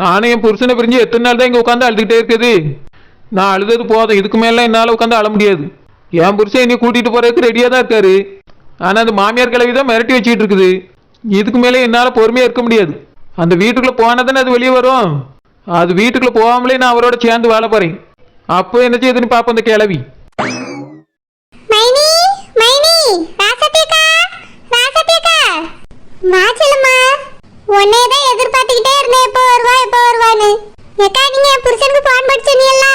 நானும் என் புருஷனை பிரிஞ்சு எத்தனை நாள் தான் இங்கே உட்காந்து அழுதுகிட்டே இருக்குது. நான் அழுதது போதும். இதுக்கு மேலாம் என்னால் உட்காந்து அழ முடியாது. என் புருஷன் என்னை கூட்டிகிட்டு போகிறதுக்கு ரெடியாக தான் இருக்காரு. ஆனால் அந்த மாமியார் கிளவி தான் மிரட்டி வச்சுக்கிட்டு இருக்குது. இதுக்கு மேலே என்னால் பொறுமையாக இருக்க முடியாது. அந்த வீட்டுக்குள்ளே போனால் தானே அது வெளியே வரும். அது வீட்டுக்குள்ளே போகாமலே நான் அவரோட சேர்ந்து வாழ போகிறேன் அப்போ என்ன செய்யுதுன்னு பார்ப்போம் அந்த கிளவி. மைனி மைனி ராசபிகா ராசபிகா வா உன்னைய தான் எதிர்பார்த்துக்கிட்டே இருந்தேன். எப்போ வருவா எப்போ வருவான்னு. எக்கா நீங்க என் புருஷனுக்கு போன் பண்ணி சொன்னீங்களா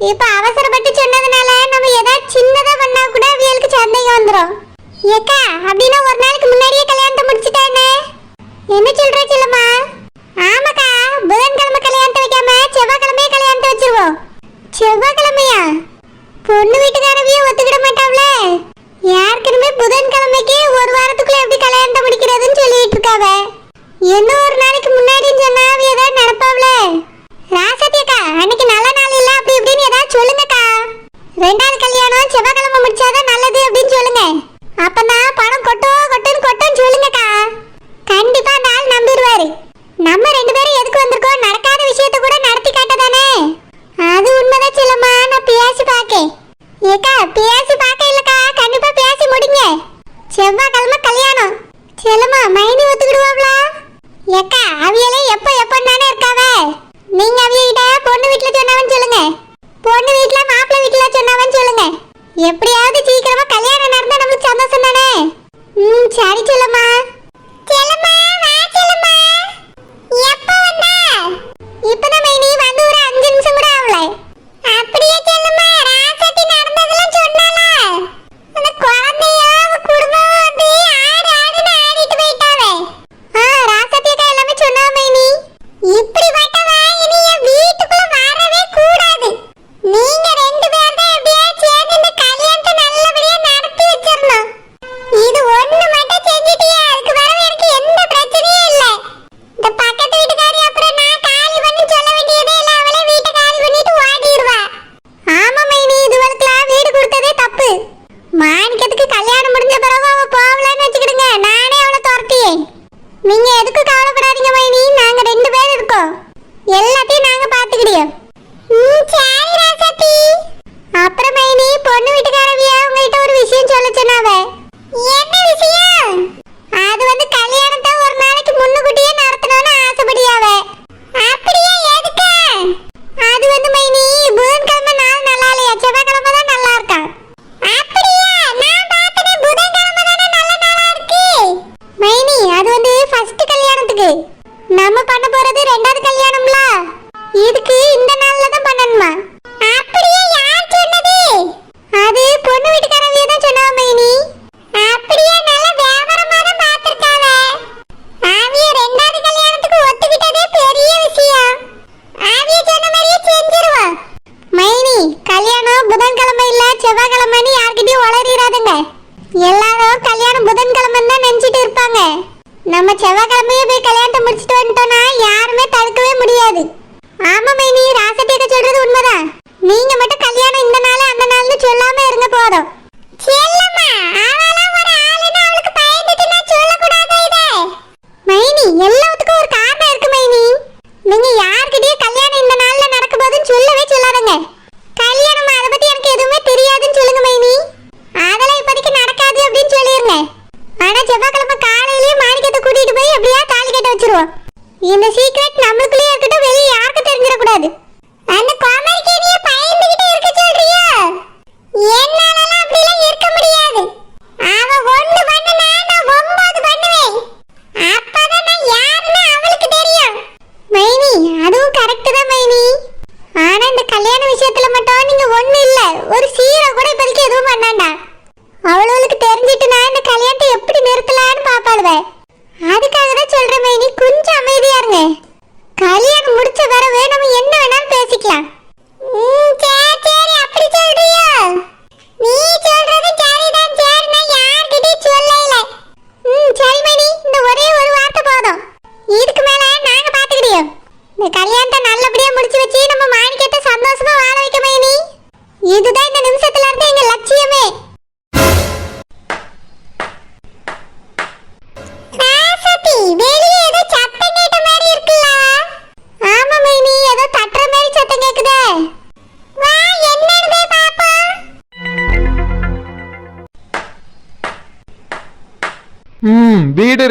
இப்ப அவசரப்பட்டு சொன்னதுனால நம்ம ஏதாவது சின்னதா பண்ணா கூட அவியலுக்கு சந்தேகம் வந்துடும் ஏக்கா அப்படின்னா ஒரு நாளைக்கு முன்னாடியே கல்யாணத்தை முடிச்சுட்டானே? என்ன சொல்ற சொல்லுமா ஆமாக்கா புதன்கிழமை கல்யாணத்தை வைக்காம செவ்வாய்க்கிழமையே கல்யாணத்தை வச்சிருவோம். செவ்வாய்க்கிழமையா? பொண்ணு வீட்டுக்காரவியும் ஒத்துக்கிட மாட்டாவ்ல யாருக்குமே புதன்கிழமை சேரிட்டி சொல்லுங்க நம்ம செவ்வாய்க்கிழமையே போய் கல்யாணத்தை முடிச்சுட்டு வந்துட்டோம்னா யாருமே தடுக்கவே முடியாது. ஆமா மைனி. ராசத்தியக்க சொல்றது உண்மைதான். நீங்க மட்டும் கல்யாணம் இந்த நாள் அந்த நாள் சொல்லாம இருங்க போதும். செல்லம்மா அவளாம் மைனி எல்லாத்துக்கும் ஒரு காரணம் இருக்கு மைனி. நீங்க யார்கிட்டயும் கல்யாணம் இந்த நாள்ல நடக்க போதுன்னு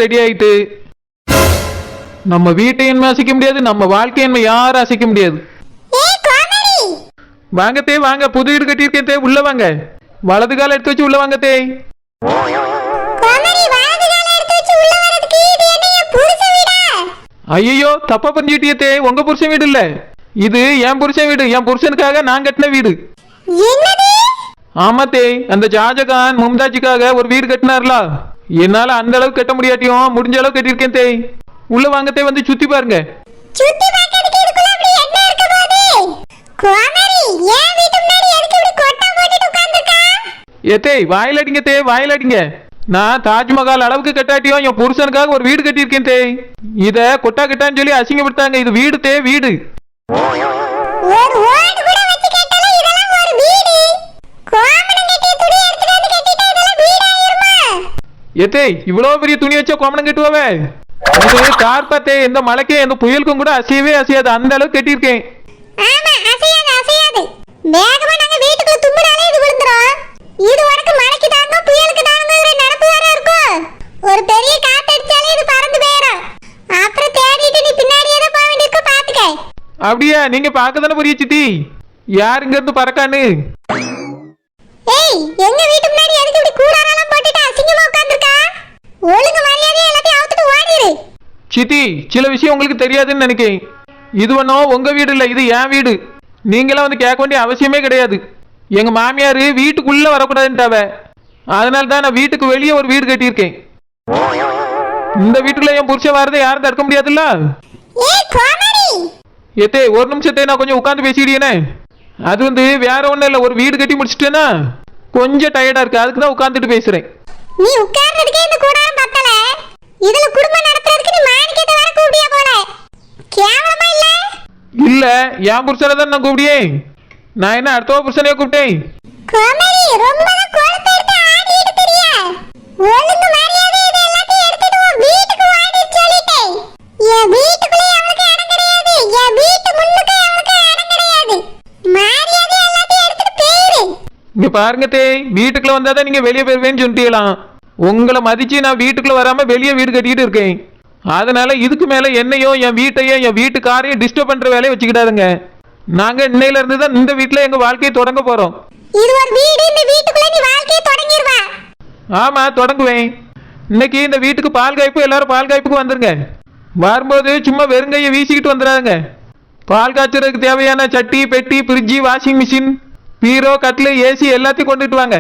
ரெடி ஆயிட்டு நம்ம வீட்டையும் அசைக்க முடியாது நம்ம வாழ்க்கையும் யாரும் அசைக்க முடியாது. கோமரி வாங்க புது வீடு கட்டியிருக்கேன் தே உள்ள வாங்க. வலது கால எடுத்து வச்சு உள்ள வாங்க தே. ஐயோ தப்பா புரிஞ்சுக்கிட்டியே தே உங்க புருஷன் வீடு இல்ல. இது என் புருஷன் வீடு என் புருஷனுக்காக நான் கட்டின வீடு. என்னது ஆமா தே அந்த ஷாஜகான் மும்தாஜுக்காக ஒரு வீடு கட்டினார்ல? என்னால அந்த அளவுக்கு கட்ட முடியாட்டியும் முடிஞ்ச அளவுக்கு கட்டியிருக்கேன் தே. உள்ள வாங்க தே வந்து சுத்தி பாருங்க. சுத்தி பார்க்கிறதுக்கு இதுக்குள்ள அப்படி என்ன இருக்க போகுது கோமரி ஏன் வீட்டு முன்னாடி எதுக்கு இப்படி கொட்டா போட்டுட்டு உட்கார்ந்திருக்கா? ஏத்தே வாயில் அடிங்க தே வாயில் அடிங்க. நான் தாஜ்மஹால் அளவுக்கு கட்டாட்டியும் என் புருஷனுக்காக ஒரு வீடு கட்டியிருக்கேன் தே. இத கொட்டா கட்டான்னு சொல்லி அசிங்கப்படுத்தாங்க. இது வீடு தே வீடு. ஒரு ஓடு கூட வச்சு கேட்டால இதெல்லாம் ஒரு வீடு கோமணம் கட்டிய துணி எடுத்துட்டு வந்து கட்டிட்டா இதெல்லாம் வீடு ஆயிருமா ஏத்தே இவ்வளோ பெரிய துணி வச்சா கோமணம் கட்டுவாவே? இது கார் பார்த்தே எந்த மழைக்கே எந்த புயலுக்கும் கூட அசையவே அசையாது. அந்த அளவுக்கு கட்டியிருக்கேன். ஆமா அசையாது அசையாது. வேகமா நாங்க வீட்டுக்குள்ள தும்முனாலே இது விழுந்துரும். இது உனக்கு மழைக்கு தாங்கும் புயலுக்கு தாங்குங்கிற நினப்பு வேற இருக்கும் ஒரு பெரிய காத்து அடிச்சாலே இது பறந்து போயிடும் அப்புறம் தேடிட்டு நீ பின்னாடியே தான் போக வேண்டியிருக்க பாத்துக்க. அப்படியா? நீங்க பார்க்க தானே புரிய சித்தி? யார் இங்க இருந்து பறக்கான்னு ஏய் எங்க வீட்டு முன்னாடி எதுக்கு இப்படி கூடாரெல்லாம் போட்டுட்டு அசிங்கமா உட்கார்ந்திருக்கா ஒழுங்கு மரியாதையா எல்லாத்தையும் அவுத்துட்டு ஓடிரு சித்தி சில விஷயம் உங்களுக்கு தெரியாதுன்னு நினைக்கிறேன். இது ஒன்றும் உங்க வீடு இல்லை இது என் வீடு. நீங்களாம் வந்து கேட்க வேண்டிய அவசியமே கிடையாது. எங்க மாமியார் வீட்டுக்குள்ள வரக்கூடாதுன்ட்டாவ. அதனால தான் நான் வீட்டுக்கு வெளியே ஒரு வீடு கட்டியிருக்கேன். இந்த வீட்டுக்குள்ள என் புருஷன் வரதை யாரும் தடுக்க முடியாதுல்ல? ஏத்தே ஒரு நிமிஷத்தை நான் கொஞ்சம் உட்காந்து பேசிக்கிட்டேனே அது வந்து வேற ஒன்றும் இல்லை ஒரு வீடு கட்டி முடிச்சிட்டேன்னா கொஞ்சம் டயர்டா இருக்கு அதுக்கு தான் உட்காந்துட்டு பேசுறேன். நீ உட்கார்ந்ததுக்கே இந்த கூடாரம் பத்தல. இதுல குடும்பம் நடத்துறதுக்கு நீ மாணிக்கத்தை வேற கூப்பிடியா போல? கேவலமா இல்ல? இல்ல என் புருஷனை தான் நான் கூப்பிடியேன். நான் என்ன அடுத்த புருஷனையே கூப்பிட்டேன்? கோமரி ரொம்ப கொழுப்பு எடுத்து ஆடிட்டு தெரியா? ஒழுங்கு மரியாதை இது எல்லாத்தையும் எடுத்துட்டு உன் வீட்டுக்கு வாடி சொல்லிட்டேன். என் வீட்டுக்குள்ளே அவளுக்கு இடம் கிடையாது. என் வீட்டு முன்னுக்கு அவளுக்கு இடம் கிடையாது. மரியாதை எல்லாத்தையும் எடுத்துட்டு போயிரு. இங்க பாருங்க தே வீட்டுக்குள்ள வந்தாதான் நீங்க வெளியே போயிருவேன்னு சொல்லிட்டீங்களாம். உங்களை மதிச்சு நான் வீட்டுக்குள்ள வராம வெளியே வீடு கட்டிட்டு இருக்கேன். அதனால இதுக்கு மேல என்னையும் என் வீட்டையும் என் வீட்டுக்காரையும் டிஸ்டர்ப் பண்ற வேலையை வச்சுக்கிட்டாருங்க நாங்க இன்னையில இருந்து தான் இந்த வீட்டுல எங்க வாழ்க்கையை தொடங்க போறோம். இது ஒரு வீடு இந்த வீட்டுக்குள்ள நீ வாழ்க்கையை தொடங்கிடுவா ஆமா தொடங்குவேன். இன்னைக்கு இந்த வீட்டுக்கு பால் காய்ப்பு எல்லாரும் பால் காய்ப்புக்கு வந்துருங்க. வரும்போது சும்மா வெறுங்கையை வீசிக்கிட்டு வந்துடாதுங்க. பால் காய்ச்சறதுக்கு தேவையான சட்டி பெட்டி ஃப்ரிட்ஜி வாஷிங் மிஷின் பீரோ கட்லு ஏசி எல்லாத்தையும் கொண்டுட்டு வாங்க.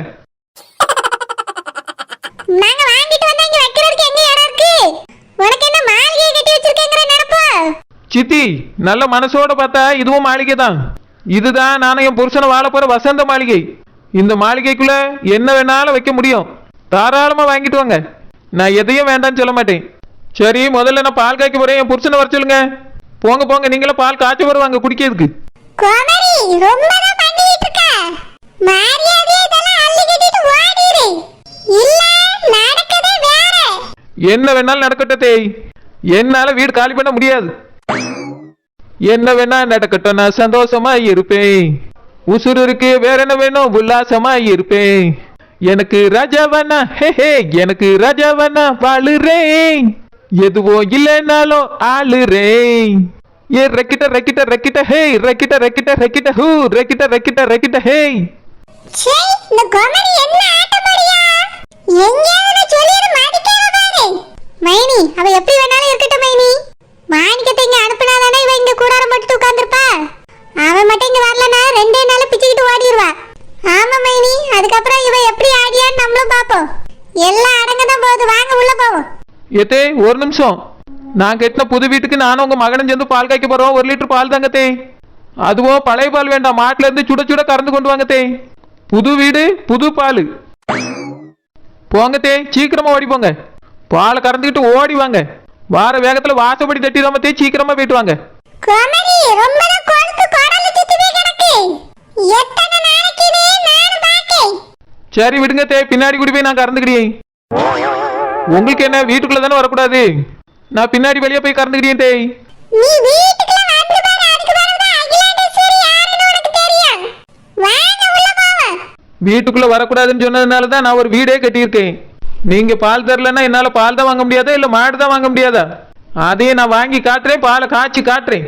நாங்க வாங்கிட்டு வந்தா இங்க வைக்கிறதுக்கு எங்க இடம் இருக்கு? உனக்கு என்ன மாளிகை கட்டி வச்சிருக்கேங்கிற நினைப்பு? சித்தி நல்ல மனசோட பார்த்தா இதுவும் மாளிகை தான் இதுதான் நானும் என் புருஷனை வாழ போற வசந்த மாளிகை. இந்த மாளிகைக்குள்ள என்ன வேணாலும் வைக்க முடியும். தாராளமா வாங்கிட்டு வாங்க. நான் எதையும் வேண்டாம்னு சொல்ல மாட்டேன். சரி முதல்ல நான் பால் காய்க்க போறேன். என் புருஷனை வர சொல்லுங்க. போங்க போங்க. நீங்களும் பால் காய்ச்ச வருவாங்க குடிக்கிறதுக்கு. கோமரி ரொம்ப தான் பண்ணிட்டு இருக்க. மரியாதை என்ன வேணாலும் நடக்கட்டும் தேய். என்னால வீடு காலி பண்ண முடியாது. என்ன வேணா நடக்கட்டும் நான் சந்தோஷமா இருப்பேன். உசுறு இருக்கு வேற என்ன வேணும்? உல்லாசமா இருப்பேன். எனக்கு ராஜாவானா ஹே ஹே எனக்கு ராஜாவானா வாழுறேன். எதுவோ இல்லைனாலும் ஆளுறேன். ஏ ரெக்கிட்ட ரெக்கிட்ட ரெக்கிட்ட ஹே ரெக்கிட்ட ரெக்கிட்ட ரெக்கிட்ட ஹூ ரெக்கிட்ட ரெக்கிட்ட ரெக்கிட்ட ஹே. இந்த காமெடி என்ன ஆட்டமாடியா? எங்கயாவது எங்கேயாவது மைனி அவ எப்படி வேணாலும் இருக்கட்டும் மைனி. மாணிக்கத்தை இங்க அனுப்பினாதானே இவ இங்க கூடாரம் போட்டு உட்காந்துருப்பா அவன் மட்டும் இங்க வரலனா ரெண்டே நாள் பிச்சுக்கிட்டு ஓடிடுவா ஆமா மைனி அதுக்கப்புறம் இவ எப்படி ஆடியான்னு நம்மளும் பாப்போம் எல்லாம் அடங்கதான் போகுது வாங்க உள்ள போவோம். ஏத்தே ஒரு நிமிஷம். நான் கட்டின புது வீட்டுக்கு நானும் உங்க மகனும் சேர்ந்து பால் காய்க்க போறோம். ஒரு லிட்டர் பால் தாங்கத்தே அதுவும் பழைய பால் வேண்டாம். மாட்டுல இருந்து சுட சுட கறந்து கொண்டு வாங்கத்தே புது வீடு புது பால். போங்கத்தே சீக்கிரமா ஓடி போங்க பாலை கறந்துக்கிட்டு ஓடி வாங்க. வார வேகத்துல வாசப்படி தட்டிடாம தே சீக்கிரமா போயிட்டு வாங்க. கோமதி ரொம்ப கொழுத்து குடல சுத்திவே கிடக்கு. எத்தனை நாளைக்கு நானும் பாக்கேன் சரி விடுங்க தே பின்னாடி கூடி போய் நான் கறந்துக்கிட்டேன் உங்களுக்கு என்ன வீட்டுக்குள்ள தானே வரக்கூடாது? நான் பின்னாடி வெளியே போய் கறந்துக்கிட்டேன் தேய் நீ வீட்டுக்குள்ள வந்து பாரு அதுக்கு பிறகுதான் அகிலாண்டேஸ்வரி யாருன்னு உனக்கு தெரியும். வாங்க உள்ள போவோம். வீட்டுக்குள்ள வரக்கூடாதுன்னு சொன்னதுனால தான் நான் ஒரு வீடே கட்டியிருக்கேன். நீங்க பால் தரலன்னா என்னால பால் தான் வாங்க முடியாதா? இல்ல மாடு தான் வாங்க முடியாதா? அதையே நான் வாங்கி காட்டுறேன் பாலை காய்ச்சி காட்டுறேன்.